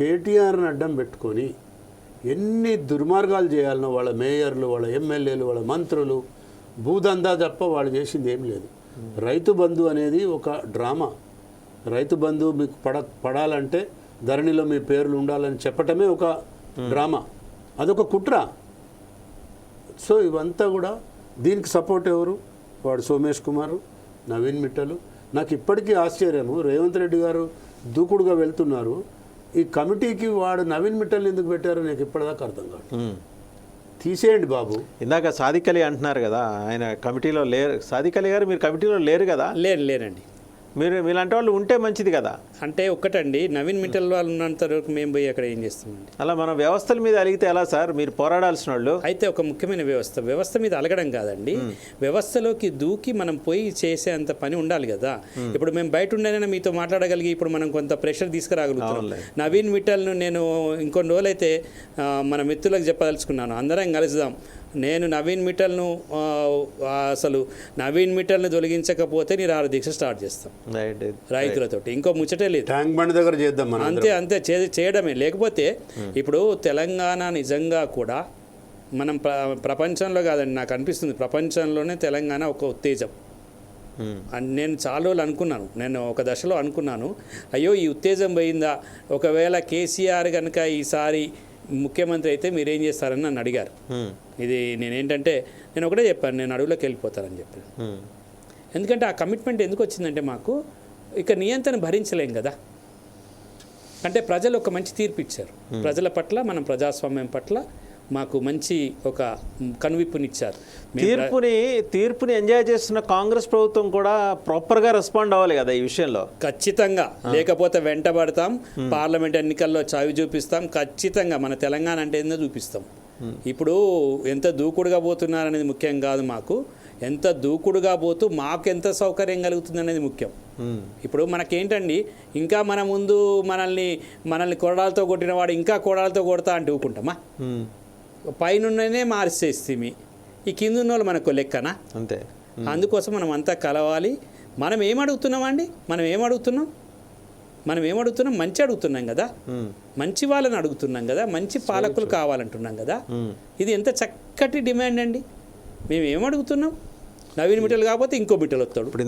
కేటీఆర్ని అడ్డం పెట్టుకొని ఎన్ని దుర్మార్గాలు చేయాలనో వాళ్ళ మేయర్లు వాళ్ళ ఎమ్మెల్యేలు వాళ్ళ మంత్రులు భూదందా తప్ప వాళ్ళు చేసింది ఏం లేదు. రైతు బంధు అనేది ఒక డ్రామా. రైతు బంధు మీకు పడ పడాలంటే ధరణిలో మీ పేర్లు ఉండాలని చెప్పటమే ఒక డ్రామా. అదొక కుట్ర. సో ఇవంతా కూడా దీనికి సపోర్ట్ ఎవరు? వాడు సోమేష్ కుమారు నవీన్ మిట్టలు. నాకు ఇప్పటికీ ఆశ్చర్యము. రేవంత్ రెడ్డి గారు దూకుడుగా వెళ్తున్నారు. ఈ కమిటీకి వాడు నవీన్ మిట్టల్ని ఎందుకు పెట్టారో నాకు ఇప్పటిదాకా అర్థం కాదు. తీసేయండి బాబు. ఇందాక సాదిక్ అలీ అంటున్నారు కదా ఆయన కమిటీలో లేరు. సాదిక్ అలీ గారు మీరు కమిటీలో లేరు కదా? లేరు లేరండి. మీరు మీలాంటి వాళ్ళు ఉంటే మంచిది కదా. అంటే ఒక్కటండి నవీన్ మిట్టల్ వాళ్ళు ఉన్నంత వరకు మేము పోయి అక్కడ ఏం చేస్తామండి. అలా మన వ్యవస్థల మీద అలిగితే ఎలా సార్? మీరు పోరాడాల్సిన వాళ్ళు? అయితే ఒక ముఖ్యమైన వ్యవస్థ వ్యవస్థ మీద అలగడం కాదండి. వ్యవస్థలోకి దూకి మనం పోయి చేసే అంత పని ఉండాలి కదా. ఇప్పుడు మేము బయట ఉండేనైనా మీతో మాట్లాడగలిగి ఇప్పుడు మనం కొంత ప్రెషర్ తీసుకురాగలుగుతాం. నవీన్ మిట్టల్ను నేను ఇంకొన్ని రోజులైతే మన మిత్రులకు చెప్పదలుచుకున్నాను. అందరం కలుద్దాం. నేను నవీన్ ఆ, అసలు నవీన్ మిట్టల్ని తొలగించకపోతే నేను ఆరు దీక్ష స్టార్ట్ చేస్తాం రైట్ రైతులతోటి. ఇంకో ముచ్చటే లేదు. ట్యాంక్ బండ్ దగ్గర చేద్దాం మనం అంతే అంతే చే- చేయడమే. లేకపోతే ఇప్పుడు తెలంగాణ నిజంగా కూడా మనం ప్ర ప్రపంచంలో కాదండి నాకు అనిపిస్తుంది. ప్రపంచంలోనే తెలంగాణ ఒక ఉత్తేజం. ఉమ్. అని నేను చాలా రోజులు అనుకున్నాను. నేను ఒక దశలో అనుకున్నాను. అయ్యో ఈ ఉత్తేజం పోయిందా? ఒకవేళ కేసీఆర్ కనుక ఈసారి ముఖ్యమంత్రి అయితే మీరేం చేస్తారని నన్ను అడిగారు. ఉమ్. ఇది నేనేంటంటే నేను ఒకటే చెప్పాను నేను అడవిలోకి వెళ్ళిపోతానని చెప్పాను ఉమ్. ఎందుకంటే ఆ కమిట్మెంట్ ఎందుకు వచ్చిందంటే మాకు ఇక నియంత్రణ భరించలేం కదా. అంటే ప్రజలు ఒక మంచి తీర్పు ఇచ్చారు. ప్రజల పట్ల మనం ప్రజాస్వామ్యం పట్ల మాకు మంచి ఒక కనువిప్పునిచ్చారు. తీర్పుని తీర్పుని ఎంజాయ్ చేస్తున్న కాంగ్రెస్ ప్రభుత్వం కూడా ప్రాపర్గా రెస్పాండ్ అవ్వాలి కదా ఈ విషయంలో? ఖచ్చితంగా. లేకపోతే వెంటబడతాం. పార్లమెంట్ ఎన్నికల్లో చావి చూపిస్తాం. ఖచ్చితంగా మన తెలంగాణ అంటే ఏందో చూపిస్తాం. ఇప్పుడు ఎంత దూకుడుగా పోతున్నారనేది ముఖ్యం కాదు మాకు. ఎంత దూకుడుగా పోతూ మాకు ఎంత సౌకర్యం కలుగుతుంది అనేది ముఖ్యం. ఇప్పుడు మనకేంటండి? ఇంకా మన ముందు మనల్ని మనల్ని కొరడాలతో కొట్టిన వాడు ఇంకా కొరడాలతో కొడతా అంటే ఊకుంటామా. పైనున్ననే మార్చేస్తేమి ఈ కింద ఉన్న వాళ్ళు మనకు లెక్కనా? అంతే. అందుకోసం మనం అంతా కలవాలి. మనం ఏం అడుగుతున్నామండి మనం ఏం అడుగుతున్నాం మనం ఏం అడుగుతున్నాం మంచి అడుగుతున్నాం కదా. మంచి వాళ్ళని అడుగుతున్నాం కదా. మంచి పాలకులు కావాలంటున్నాం కదా. ఇది ఎంత చక్కటి డిమాండ్ అండి. మేము ఏం అడుగుతున్నాం నవీన్ మిట్టలు కాకపోతే ఇంకో బిట్టలు వస్తాడు.